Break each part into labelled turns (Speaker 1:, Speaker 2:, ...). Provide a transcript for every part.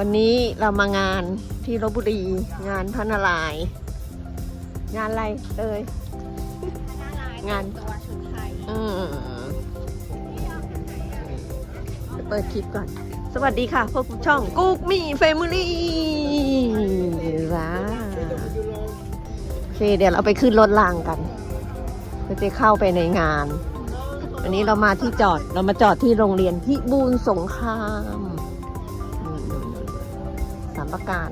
Speaker 1: วันนี้เรามางานที่ลบบุรี งานพระนารายณ์งานอะไรเอ่ย งาน
Speaker 2: ตัวชุดไทย
Speaker 1: อืมเปิดคลิปก่อน สวัสดีค่ะ พวกบช่องกุ๊กมี่เฟมิลี่ว้าโอเค เดี๋ยวเราไปขึ้นรถรางกันเพื่อจะเข้าไปในงาน อันนี้เรามาที่จอด เรามาจอดที่โรงเรียนพิบูลสงคราม 3 ประการ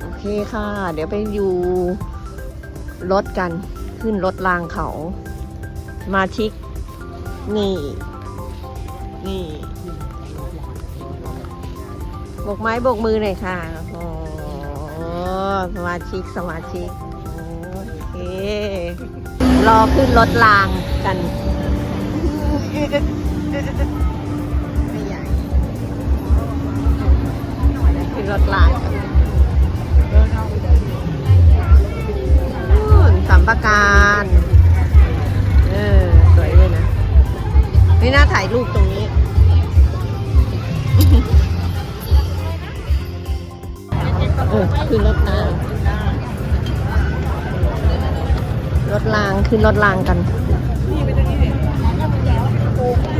Speaker 1: โอเคค่ะ เดี๋ยวไปอยู่รถกันขึ้นรถรางเขา มาชิก นี่ นี่บกไม้บกมือหน่อยค่ะ โอ้สมาชิกสมาชิก โอเค รอขึ้นรถรางกัน รถรากสัมปการเออ สวยเลยนะ นี่น่าถ่ายรูปตรงนี้เออขึ้นรถราง รถราง ขึ้นรถรางกันต้อง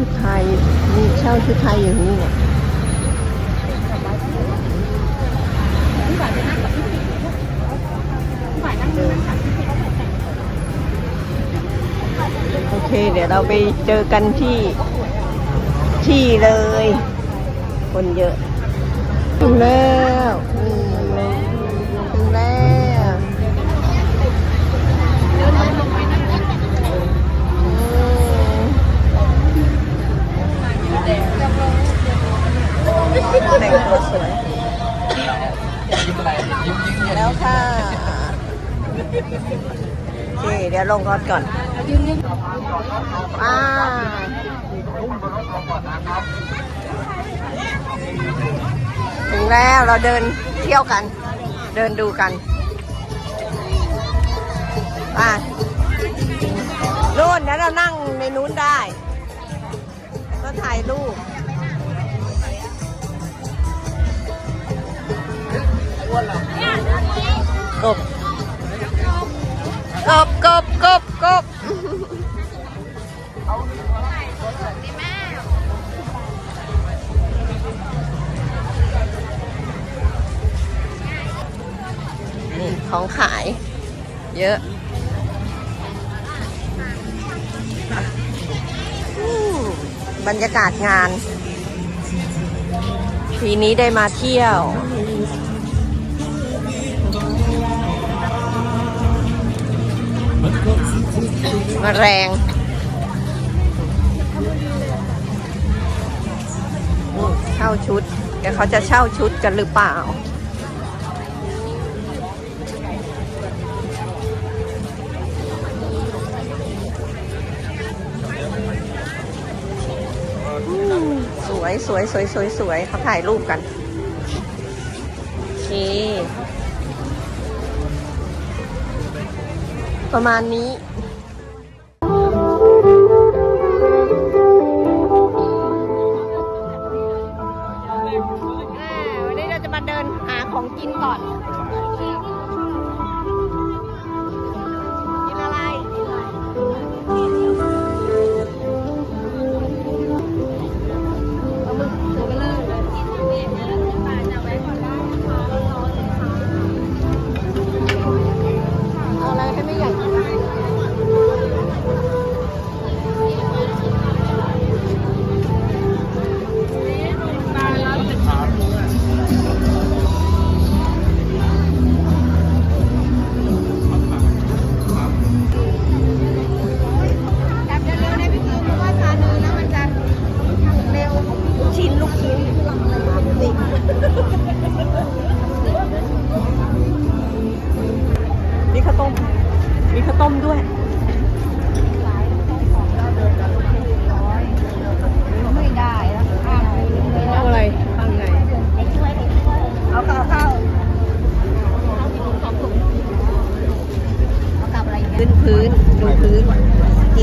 Speaker 1: ชุดไทยมีเช่าชุดไทยอย่างนี้เนี่ยโอเค เดี๋ยวเราไปเจอกันที่ที่เลย คนเยอะถึงแล้ว เคเดี๋ยวลงรถก่อนอ่าถึงแล้วเราเดินเที่ยวกัน เดินดูกันไปนู่นแล้วเรานั่งในนู้นได้ ก็ถ่ายรูปกบ กบกบกบกบนี่ของขาย เยอะบรรยากาศงาน ปีนี้ได้มาเที่ยว มาแรงเช่าชุดเดี๋ยวเขาจะเช่าชุดกันหรือเปล่า สวยสวยสวยสวยสวยเขาถ่ายรูปกันโอเคประมาณนี้ วันนี้เราจะมาเดินหาของกินก่อน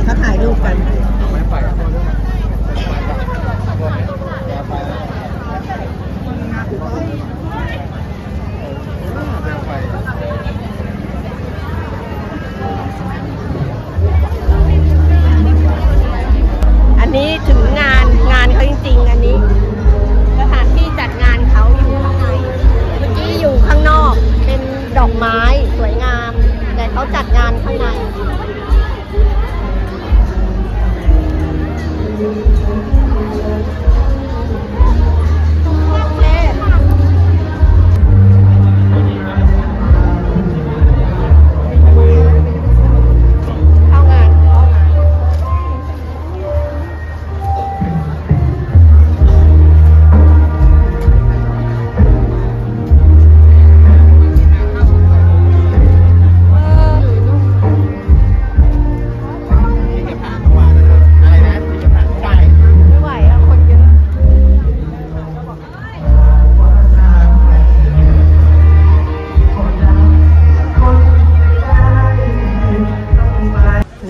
Speaker 1: เขาถ่ายรูปกัน ไม่ไป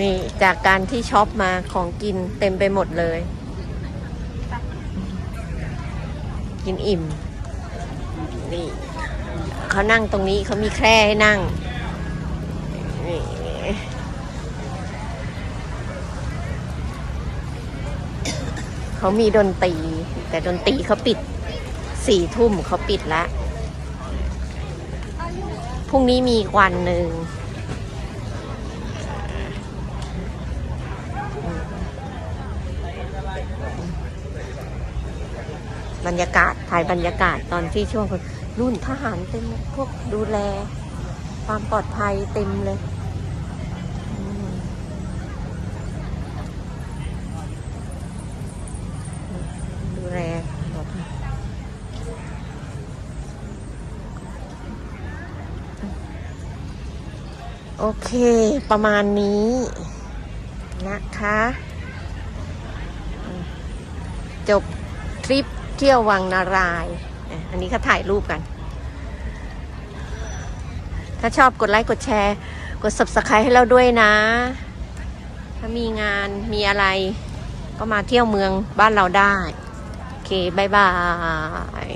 Speaker 1: นี่จากการที่ช็อปมาของกินเต็มไปหมดเลย กินอิ่ม นี่เขานั่งตรงนี้เขามีแคร่ให้นั่ง นี่เขามีดนตรี แต่ดนตรีเขาปิดสี่ทุ่มเขาปิดละพรุ่งนี้มีวันหนึ่ง บรรยากาศถ่ายบรรยากาศตอนที่ช่วงนรุ่นทหารเต็มพวกดูแล ความปลอดภัยเต็มเลยดูแลปลอดภัยโอเค ประมาณนี้นะคะ จบทริป เที่ยววังนารายอันนี้เขาถ่ายรูปกัน ถ้าชอบกดไลค์กดแชร์ กด subscribe ให้เราด้วยนะ ถ้ามีงานมีอะไรก็มาเที่ยวเมืองบ้านเราได้ โอเคบายบาย